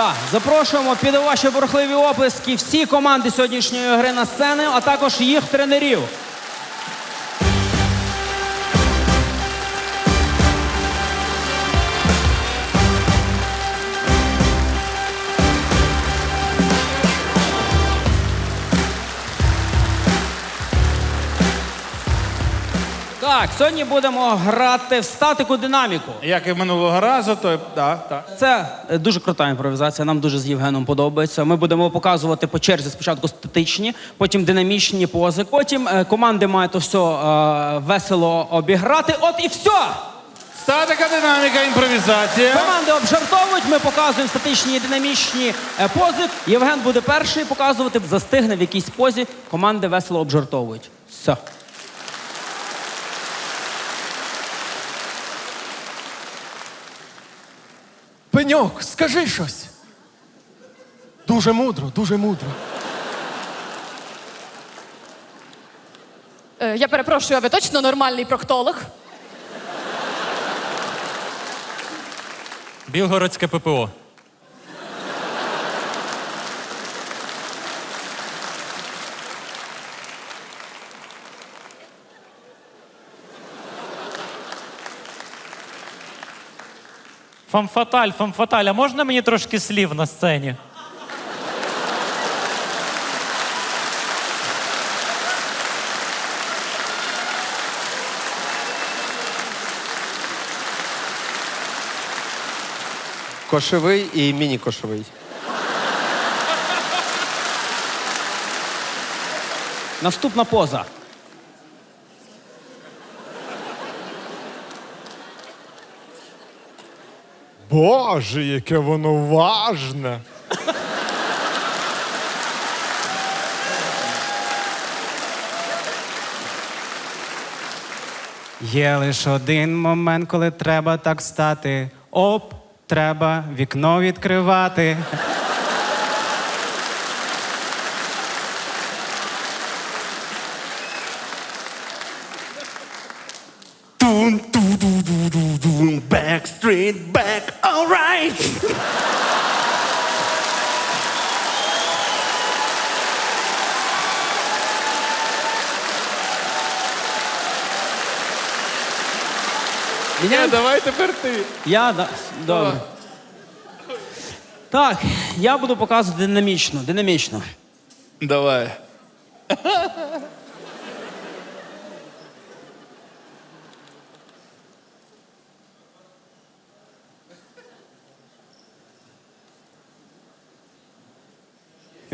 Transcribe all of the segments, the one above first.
Так, запрошуємо під ваші бурхливі оплески всі команди сьогоднішньої гри на сцени, а також їх тренерів. Так, сьогодні будемо грати в статику динаміку. Як і минулого разу, то так, так. Це е, дуже крута імпровізація. Нам дуже з Євгеном подобається. Ми будемо показувати по черзі спочатку статичні, потім динамічні пози. Потім е, команди мають то все е, весело обіграти. От і все! Статика, динаміка, імпровізація. Команди обжартовують. Ми показуємо статичні і динамічні е, пози. Євген буде перший показувати, застигне в якійсь позі. Команди весело обжартовують. Все. Пеньок, скажи щось. Дуже мудро, дуже мудро. Е, Я перепрошую, а ви точно нормальний проктолог? Білгородське ППО. Фамфаталь, фамфаталь, а можна мені трошки слів на сцені? Кошовий і міні-кошовий. Наступна поза. Боже, яке воно важне. Є лише один момент, коли треба так стати. Оп, треба вікно відкривати. Backstreet back, alright! Ні, давай тепер ти. Я да. Добре. Так, я буду показувати динамічно. Динамічно. Давай.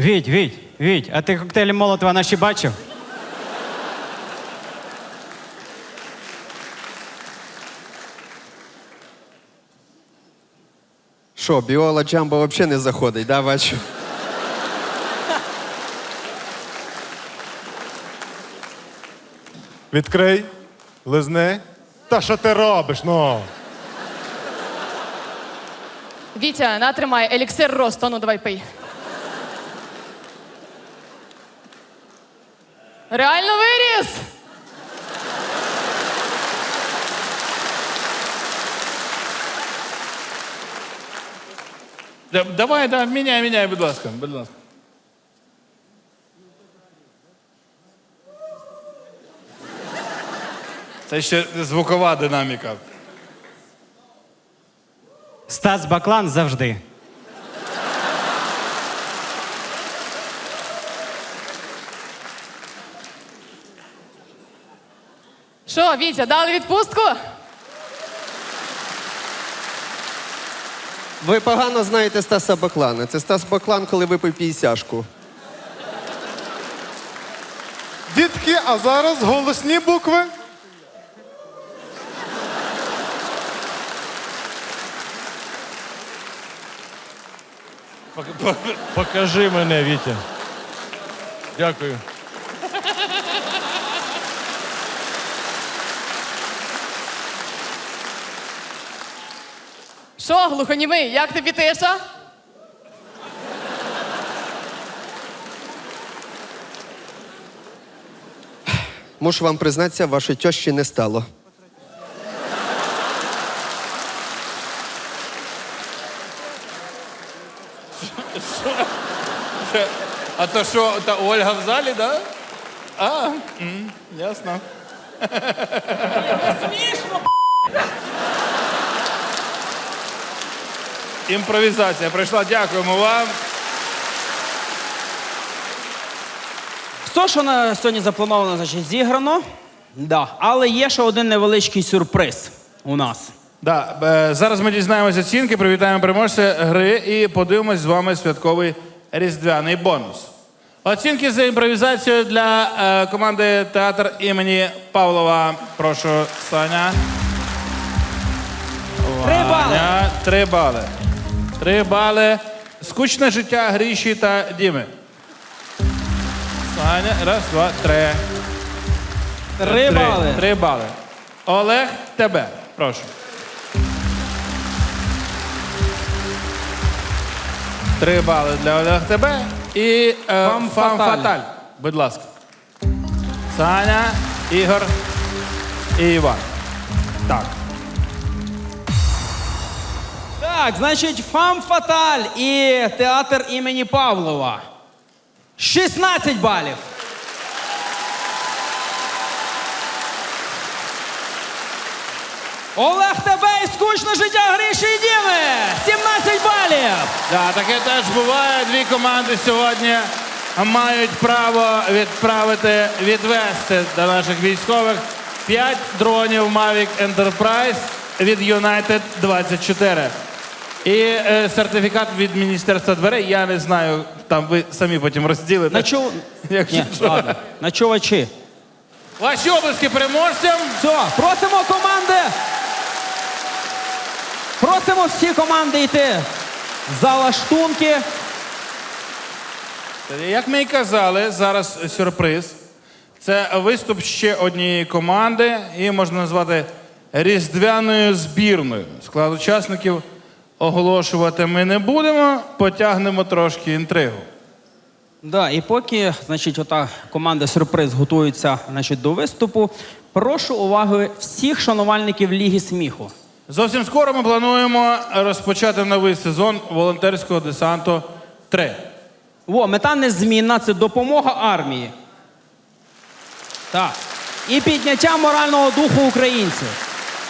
Віть, Віть, Віть, а ти коктейлі Молотова наші бачив? Що, біола джамбо взагалі не заходить, да, бачу? Відкрий, лизни. Та що ти робиш? Ну. Вітя, натримай, еліксир росту, ну давай пий. Реально виріс! Да- Давай, да, міняй, міняй, будь ласка, будь ласка. Це ще звукова динаміка. Стас Баклан завжди. Що, Вітя, дали відпустку? Ви погано знаєте Стаса Баклана. Це Стас Баклан, коли випив п'ятдесяшку. Дітки, а зараз голосні букви. Покажи мене, Вітя. Дякую. Що, глухонімий, як тобі тиша? Мушу вам признатися, вашої тещі не стало. А то що, та Ольга в залі, да? А, м, ясно. Імпровізація пройшла. Дякуємо вам. Все, що на сьогодні заплановано, значить, зіграно. Да. Але є ще один невеличкий сюрприз у нас. Да, е, зараз ми дізнаємося оцінки, привітаємо переможця гри і подивимось з вами святковий різдвяний бонус. Оцінки за імпровізацію для е, команди театр імені Павлова. Прошу, Саня. Три бали. Ваня, Три бали. Три бали. Скучне життя Гріші та Діми. Саня, раз, два, три. Три бали. Три бали. Олег, тебе. Прошу. Три бали для Олег тебе. І е, Фам фам, фаталь. фаталь. Будь ласка. Саня, Ігор і Іван. Так. Так, значить, фам фаталь і театр імені Павлова. 16 балів. Олег тебе і скучне життя Гріші і Діми. 17 балів. Да, таке теж буває. Дві команди сьогодні мають право відправити, відвести до наших військових 5 дронів Mavic Enterprise від United 24. І е, сертифікат від Міністерства дверей. Я не знаю, там ви самі потім розділите. Начу... Якщо Ні, що. ладно. Начувачі. Ваші обласки переможцям. Все, просимо команди. Просимо всі команди йти за лаштунки. Як ми і казали, зараз сюрприз. Це виступ ще однієї команди, її можна назвати різдвяною збірною. Склад учасників оголошувати ми не будемо, потягнемо трошки інтригу. Да, і поки значить, ота команда сюрприз готується значить, до виступу, прошу уваги всіх шанувальників Ліги сміху. Зовсім скоро ми плануємо розпочати новий сезон волонтерського десанту 3. Во, мета незмінна це допомога армії. Так. І підняття морального духу українців.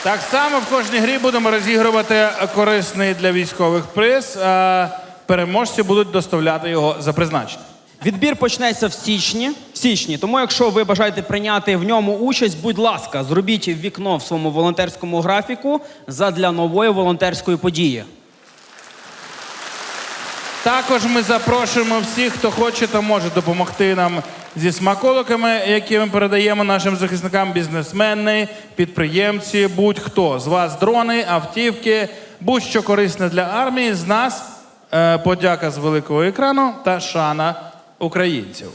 Так само в кожній грі будемо розігрувати корисний для військових приз. А переможці будуть доставляти його за призначення. Відбір почнеться в січні. В січні. Тому, якщо ви бажаєте прийняти в ньому участь, будь ласка, зробіть вікно в своєму волонтерському графіку задля нової волонтерської події. Також ми запрошуємо всіх, хто хоче та може допомогти нам зі смаколиками, які ми передаємо нашим захисникам, бізнесмени, підприємці, будь-хто з вас дрони, автівки, будь-що корисне для армії. З нас е, подяка з великого екрану та шана українців.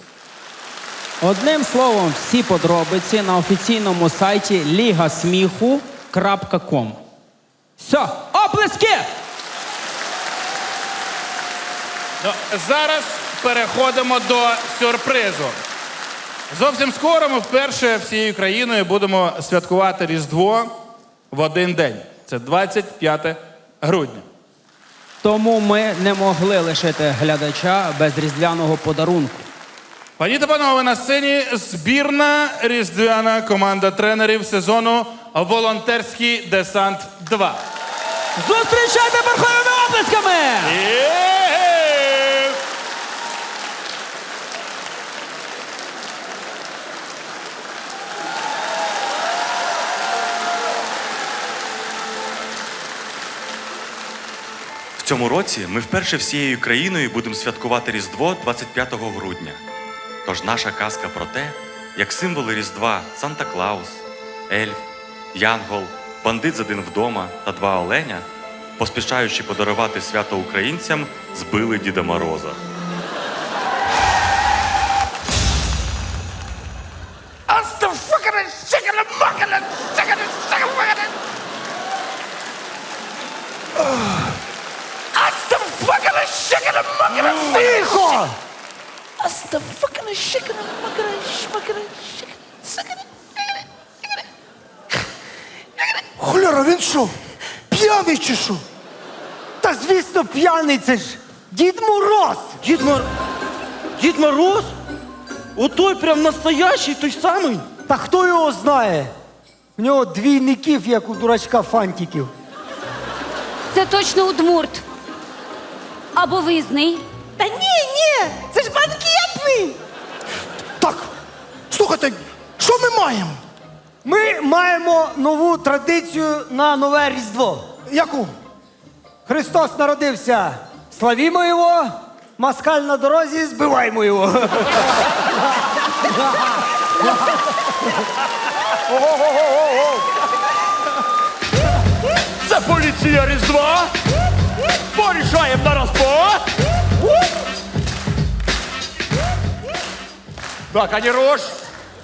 Одним словом, всі подробиці на офіційному сайті ligasmichu.com. Все, оплески! Ну, зараз переходимо до сюрпризу. Зовсім скоро ми вперше всією країною будемо святкувати Різдво в один день. Це 25 грудня. Тому ми не могли лишити глядача без різдвяного подарунку. Пані та панове, на сцені збірна різдвяна команда тренерів сезону Волонтерський десант 2. Зустрічайте верховими оплесками! Є! Цьому році ми вперше всією країною будемо святкувати Різдво 25 грудня. Тож наша казка про те, як символи Різдва Санта Клаус, Ельф, Янгол, бандит з один вдома та два оленя, поспішаючи подарувати свято українцям, збили Діда Мороза. Тихо! Хуляра, він що? П'яний чи що? Та звісно, п'яний це ж Дід Мороз! Дід, Мор... Дід Мороз? Отой прям настоящий, той самий. Та хто його знає? У нього двійників, як у дурачка фантиків. Це точно удмурт. Або виїзний. Та ні, ні, це ж банкетний. Так, слухайте, що ми маємо? Ми маємо нову традицію на нове Різдво. Яку? Христос народився. Славімо його, москаль на дорозі, збиваймо його. Це поліція Різдва. Порішаємо на розбор. Так, ані руш.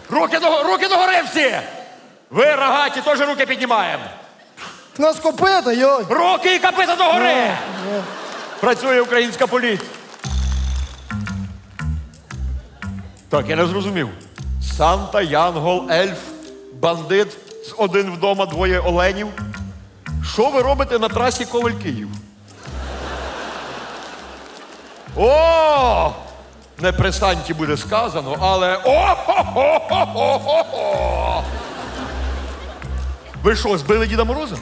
Руки до, руки догори всі. Ви, рогаті, теж руки піднімаємо. Нас копита, йой. Руки і капита догори. Працює українська поліція. Так, я не зрозумів. Санта, Янгол, ельф, бандит з один вдома, двоє оленів. Що ви робите на трасі Коваль Київ? О! Не при Санті буде сказано, але о-хо-хо-хо-хо-хо! Ви що, збили Діда Мороза?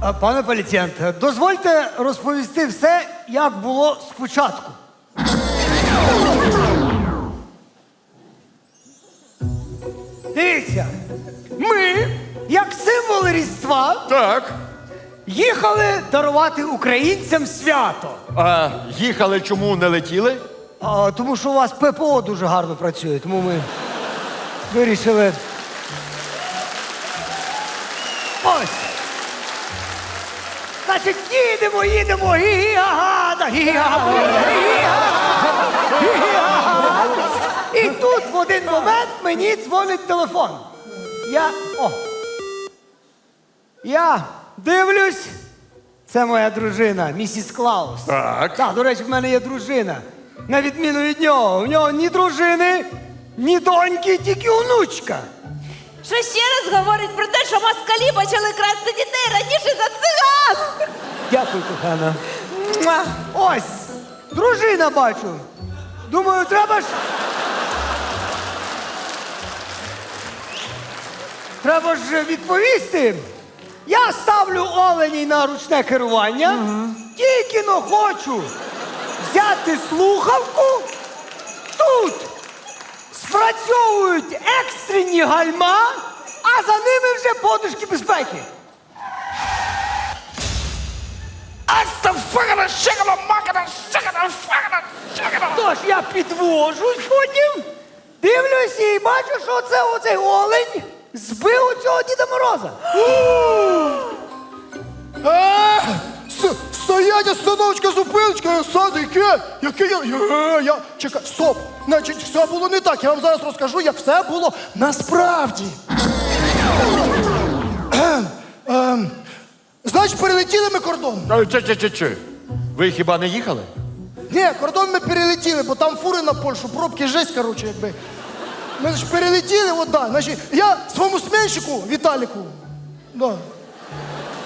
А, Пане поліціянт, дозвольте розповісти все, як було спочатку. Дивіться, ми, як символи Різдва, Так. їхали дарувати українцям свято. А їхали чому не летіли? А, тому що у вас ППО дуже гарно працює, тому ми вирішили. Ось. Значить, їдемо, їдемо, гі-га-га, да гі-га-га, гі-га-га, гі-га-га. І тут в один момент мені дзвонить телефон. Я. О. Я дивлюсь. Це моя дружина, місіс Клаус. Так. Так, до речі, в мене є дружина. На відміну від нього. У нього ні дружини, ні доньки, тільки онучка. Що ще раз говорить про те, що москалі почали красти дітей раніше за циган. Дякую, кохана. Муа. Ось, дружина бачу. Думаю, треба ж. Треба ж відповісти. Я ставлю оленій на ручне керування. Тільки но хочу взяти слухавку. Спрацьовують екстрені гальма, а за ними вже подушки безпеки. Тож я підвожусь потім, дивлюсь і бачу, що це оцей олень збив у цього Діда Мороза. Стоять, остановочка, зупиночка, садики. Яке я, я, я. Чекай, стоп. Значить, все було не так. Я вам зараз розкажу, як все було насправді. Ем, ем, Значить, перелетіли ми кордон. Е, Чи, чи, чи, чи. Ви хіба не їхали? Ні, кордон ми перелетіли, бо там фури на Польщу, пробки жесть, коротше, якби. Ми ж перелетіли, от да. Значить, я своєму сменщику, Віталіку, да.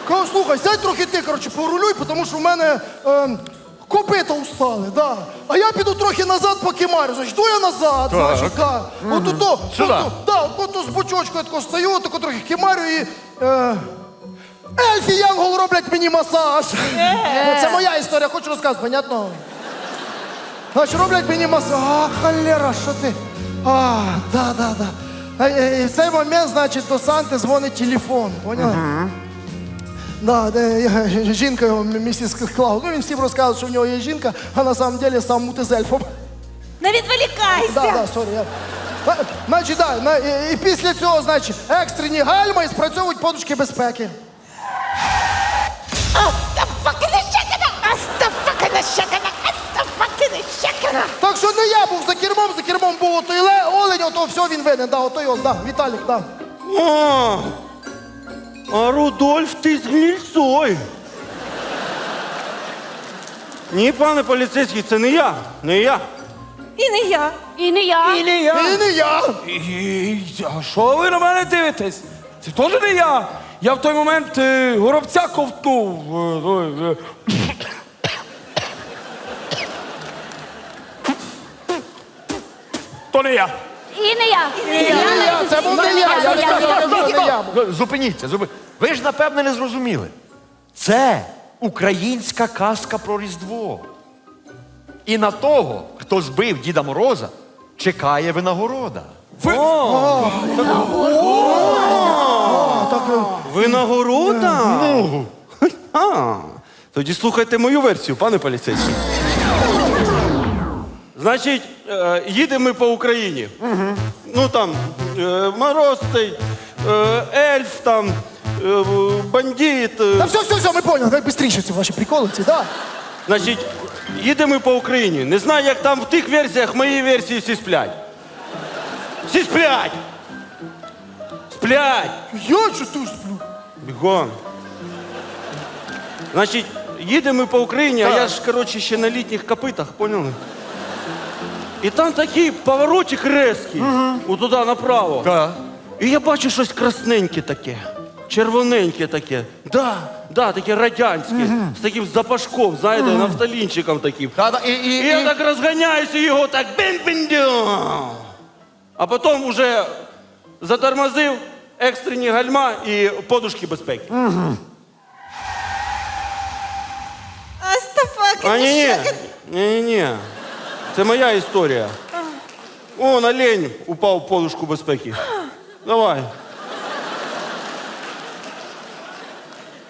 Кажу, слухай, сядь трохи ти, коротше, порулюй, тому що в мене ем, копита устали, да. А я піду трохи назад по кемарю. Значить, йду я назад, значить, да. От тут, то, Сюди. от, тут, да, от тут з бочочкою тако стою, тако трохи кемарю і. Е, Ельфі Янгол роблять мені масаж. Це моя історія, хочу розказати, понятно? Значить, роблять мені масаж. А, холера, що ти? А, да, да, да. А, е, І в цей момент, значить, до Санти дзвонить телефон, поняли? Да, де, е, жінка його, місіс Клаус. Ну, він всім розказує, що в нього є жінка, а на самом деле сам мути з ельфом. Не відволікайся. Да, да, сорі. Я... А, Значить, да, на, і, і після цього, значить, екстрені гальма і спрацьовують подушки безпеки. Так що не я був за кермом, за кермом був отой ле, олень, ото все він винен, да, отой он, да, Віталік, да. А, а Рудольф, ти з гнильцой. Ні, пане поліцейський, це не я. Не я. І не я. І не я. І не я. І не я. А що ви на мене дивитесь? Це теж не я. Я в той момент е, горобця ковтнув. Е, ой, е. То не я. І не я. І не я. Це Зупиніться, зупиніться. Ви ж, напевне, не зрозуміли. Це українська казка про Різдво. І на того, хто збив Діда Мороза, чекає винагорода. Винагорода? А, тоді слухайте мою версію, пане поліцейський. Значить, е, їдемо ми по Україні. Ну там е, Мороз цей, е, ельф, там, е, бандит. Та все, все, все, ми поняли. Так швидше ці ваші приколи, ці, да? Значить, їдемо по Україні. Не знаю, як там в тих версіях, в моїй версії всі сплять. Всі сплять! Сплять! Я що тут сплю? Бігом. Значить, їдемо по Україні, а я ж, коротше, ще на літніх копитах, поняли? І там такий поворотик резкий, угу. туди направо. Так. І я бачу щось красненьке таке, червоненьке таке. Да, да, таке радянське, з таким запашком, знаєте, нафталінчиком таким. Та-да, і, і, І я і... так розганяюся і його так бін бін А потім уже затормозив екстрені гальма і подушки безпеки. Астафаки, А ні, ні, ні, ні. Це моя історія. О, на лень упав в подушку безпеки. Давай.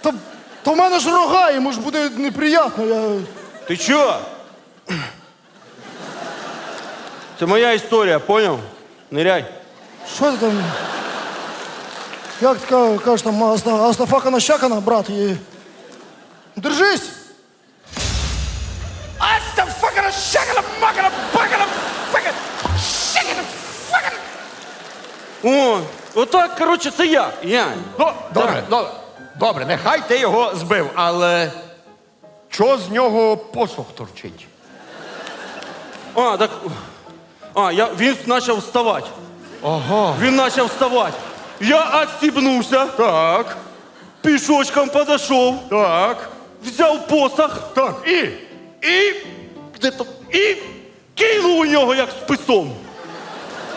То, то в мене ж рога, йому ж буде неприємно. Я... Ти чо? Це моя історія, поняв? Ниряй. Що ти там? Як ти ка- кажеш там, Аста- Астафакана щакана, брат, і... Держись! О, отак, коротше, це я. Я. Ну, добре, добре. Добре, нехай ти його збив, але що з нього посох торчить? А, так. А, я, він почав вставати. Ага. Він почав вставати. Я відстібнувся, Так, пішочком подошов, так, взяв посох так. І? і. Де-то, і кинув у нього як списом.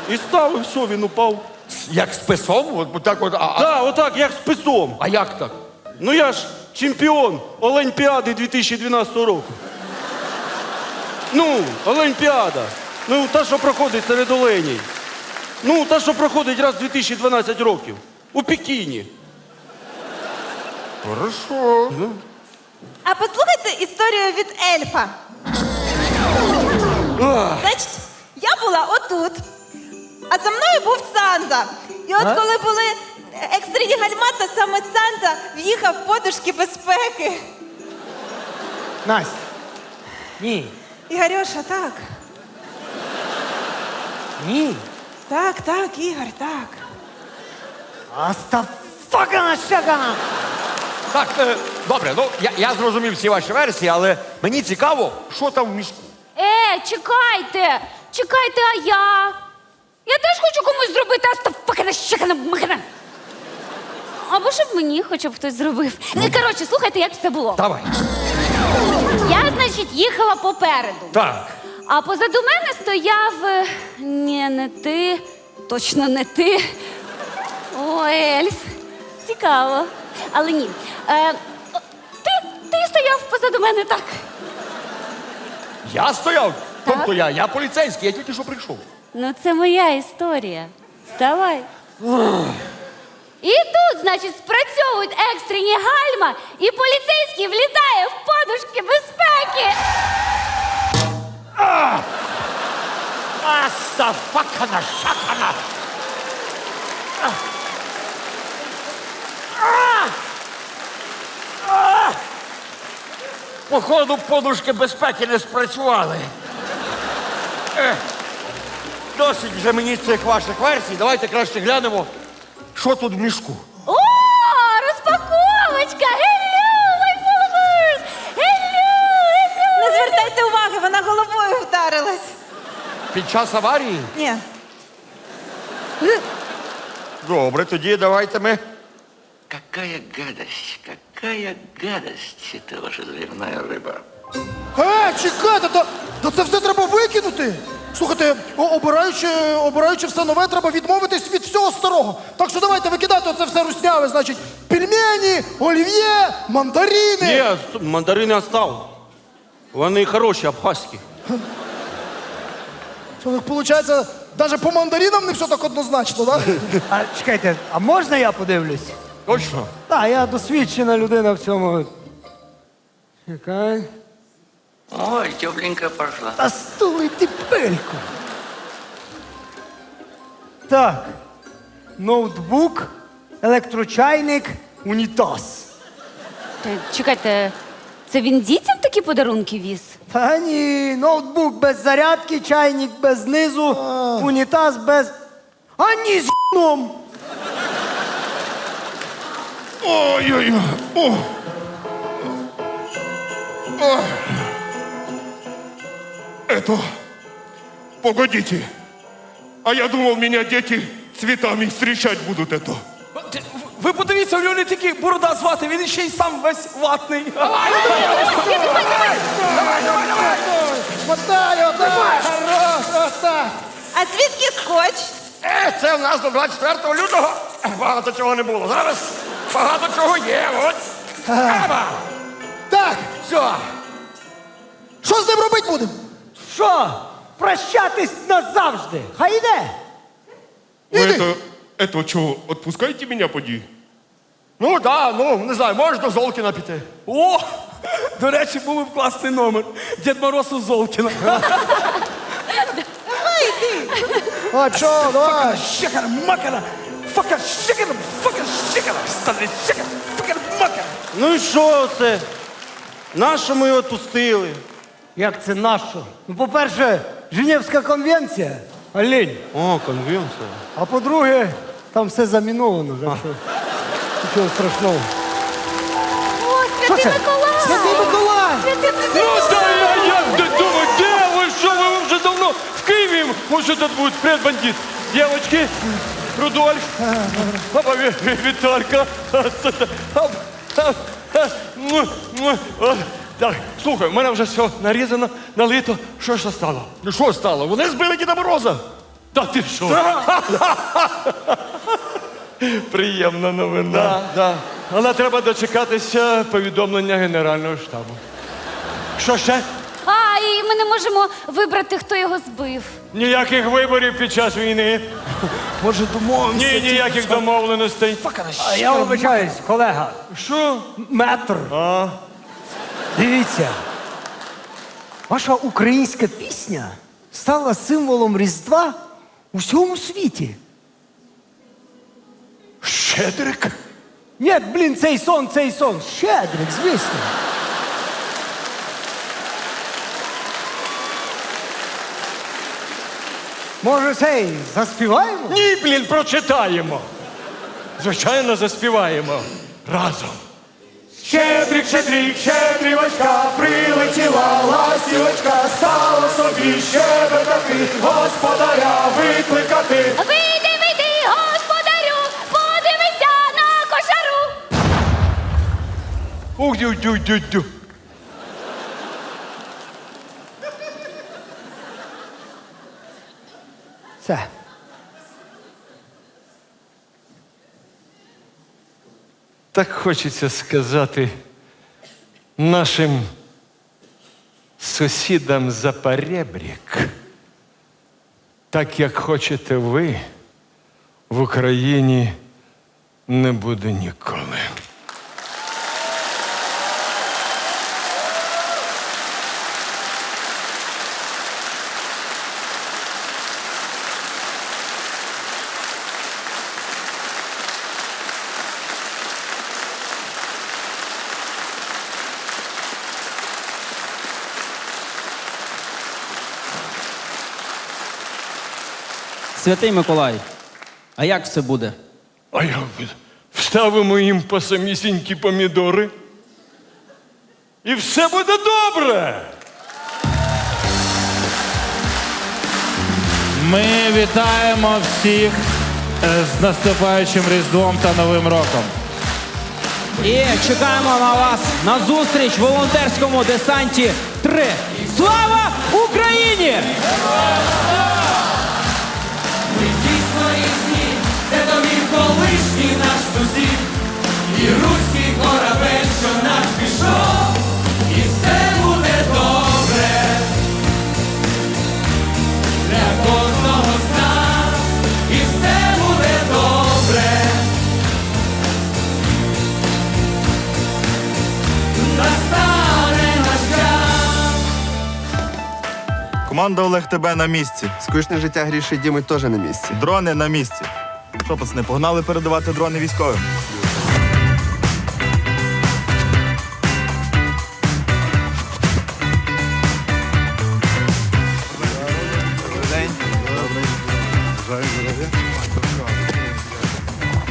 І став, і все, він упав. Як з писом? От так от. А, а, Так, отак, як списом. а як так? Ну я ж чемпіон Олімпіади 2012 року. Ну, Олімпіада. Ну, та, що проходить серед оленей. Ну, та, що проходить раз в 2012 років. У Пекіні. Хорошо. А послухайте історію від ельфа. Значить, я була отут, а за мною був Санта. І от коли були екстрені гальма, то саме Санта в'їхав в подушки безпеки. Настя. Ні. Ігорюша, так. Ні. Так, так, Ігор, так. Астафакана щакана. Так, е, добре, ну я, я зрозумів всі ваші версії, але мені цікаво, що там в мішку. Е, чекайте! Чекайте, а я? Я теж хочу комусь зробити астафакана щакана махана. Або щоб мені хоча б хтось зробив. Ну, коротше, слухайте, як все було. Давай. Я, значить, їхала попереду. Так. А позаду мене стояв. е, Ні, не ти. Точно не ти. О, ельф. Цікаво. Але ні. Е, о, ти, ти стояв позаду мене так. Я стояв. Тобто я, я поліцейський, я тільки що прийшов. Ну, це моя історія. Вставай. І тут, значить, спрацьовують екстрені гальма, і поліцейський влітає в подушки безпеки. Астафакана шакана. Походу, подушки безпеки не спрацювали. Досить вже мені цих ваших версій. Давайте краще глянемо, що тут в мішку. О, розпаковочка! Hello, my followers! Hello, hello! Не звертайте уваги, вона головою вдарилась. Під час аварії? Ні. Добре, тоді давайте ми. Какая гадость, какая гадость, это ваша заливная рыба. Е, чекайте, то, то це все треба викинути. Слухайте, обираючи, обираючи все нове, треба відмовитись від всього старого. Так що давайте викидати оце все русняве, значить, пельмені, олів'є, мандарини. Ні, мандарини остав. Вони хороші, абхазькі. Що, виходить, навіть по мандаринам не все так однозначно, так? А чекайте, а можна я подивлюсь? Точно. Так, я досвідчена людина в цьому. Чекай. Ой, тепленькая пошла. Та стули ти пельку. Так. Ноутбук, електрочайник, унітаз. Та, Чекайте, це він дітям такі подарунки віз? Та ні, ноутбук без зарядки, чайник без низу, унітаз без. А ні, з ***ном. Ой-ой-ой. О. Ой. Это... Погодите. А я думал, меня дети цветами встречать будут это. Ви подивіться, у нього не тільки борода звати, він ще й сам весь ватний. Хорош, отак. А звідки скотч? Е, це в нас до 24 лютого багато чого не було. Зараз багато чого є. От. Еба! Так, Все. що з ним робити будемо? Що? Прощатись назавжди. Хай йде. Вы это... Это что, отпускайте меня, поди? Ну так, ну не знаю, можеш до Золкіна піти. О! До речі, був б класний номер. Дід Мороз у Золкіна. А що, давай. Шикар, макара, факар, шикар, факар, шикар, стане шикар, факар, макар. Ну і що це? Нащо ми його пустили? Як це нащо? Ну, по-перше, Женевська конвенція. Олень. О, конвенція. А по-друге, там все заміновано. Так що нічого страшного. О, святий це? Миколай! Святий Миколай! Святий Ну, Миколай! да я, я д- думаю, где вы, что вы уже давно в Киеве? Может, этот будет предбандит? Девочки, Рудольф, папа Ви- Ви- Виталька. Оп, оп, е, му, му. О, Так, слухай, у мене вже все нарізано, налито. Що ж це стало? Ну що стало? Вони збили Діда Мороза. Та ти що? Приємна новина. Да. Але треба дочекатися повідомлення Генерального штабу. Що ще? А, і ми не можемо вибрати, хто його збив. Ніяких виборів під час війни. Може, домовимося? Ні, ніяких домовленостей. А я вибачаюсь, колега. Що? Метр. А? Дивіться. Ваша українська пісня стала символом Різдва у всьому світі. Щедрик? Ні, блін, цей сон, цей сон. Щедрик, звісно. Може, цей заспіваємо? Ні, блін, прочитаємо. Звичайно, заспіваємо. Разом. Щедрик, щедрик, щедрівочка, прилетіла ластівочка, стала собі щебетати, господаря викликати. Вийди, вийди, господарю, подивися на кошару. Ух, дю, дю, дю, дю. Все. Так хочеться сказати нашим сусідам за перебрік. Так як хочете ви, в Україні не буде ніколи. Святий Миколай, а як все буде? А я вставимо їм по самісінькі помідори. І все буде добре. Ми вітаємо всіх е, з наступаючим Різдвом та Новим роком. І чекаємо на вас на зустріч в волонтерському десанті 3. Слава Україні! пісні, це мій колишній наш сусід і руський корабель. Команда Олег тебе на місці. Скучне життя Гріші Діми теж на місці. Дрони на місці. Що, пацани, погнали передавати дрони військовим?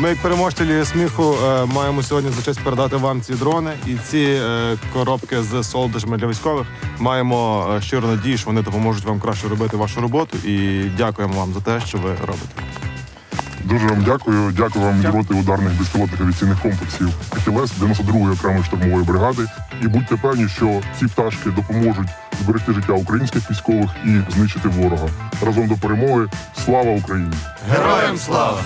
Ми, як переможці Ліги сміху, е, маємо сьогодні за честь передати вам ці дрони і ці е, коробки з солодощами для військових. Маємо е, щиро надію, що вони допоможуть вам краще робити вашу роботу. І дякуємо вам за те, що ви робите. Дуже вам дякую. Дякую вам від роти ударних безпілотних авіаційних комплексів ХЛС 92-ї окремої штурмової бригади. І будьте певні, що ці пташки допоможуть зберегти життя українських військових і знищити ворога. Разом до перемоги. Слава Україні! Героям слава!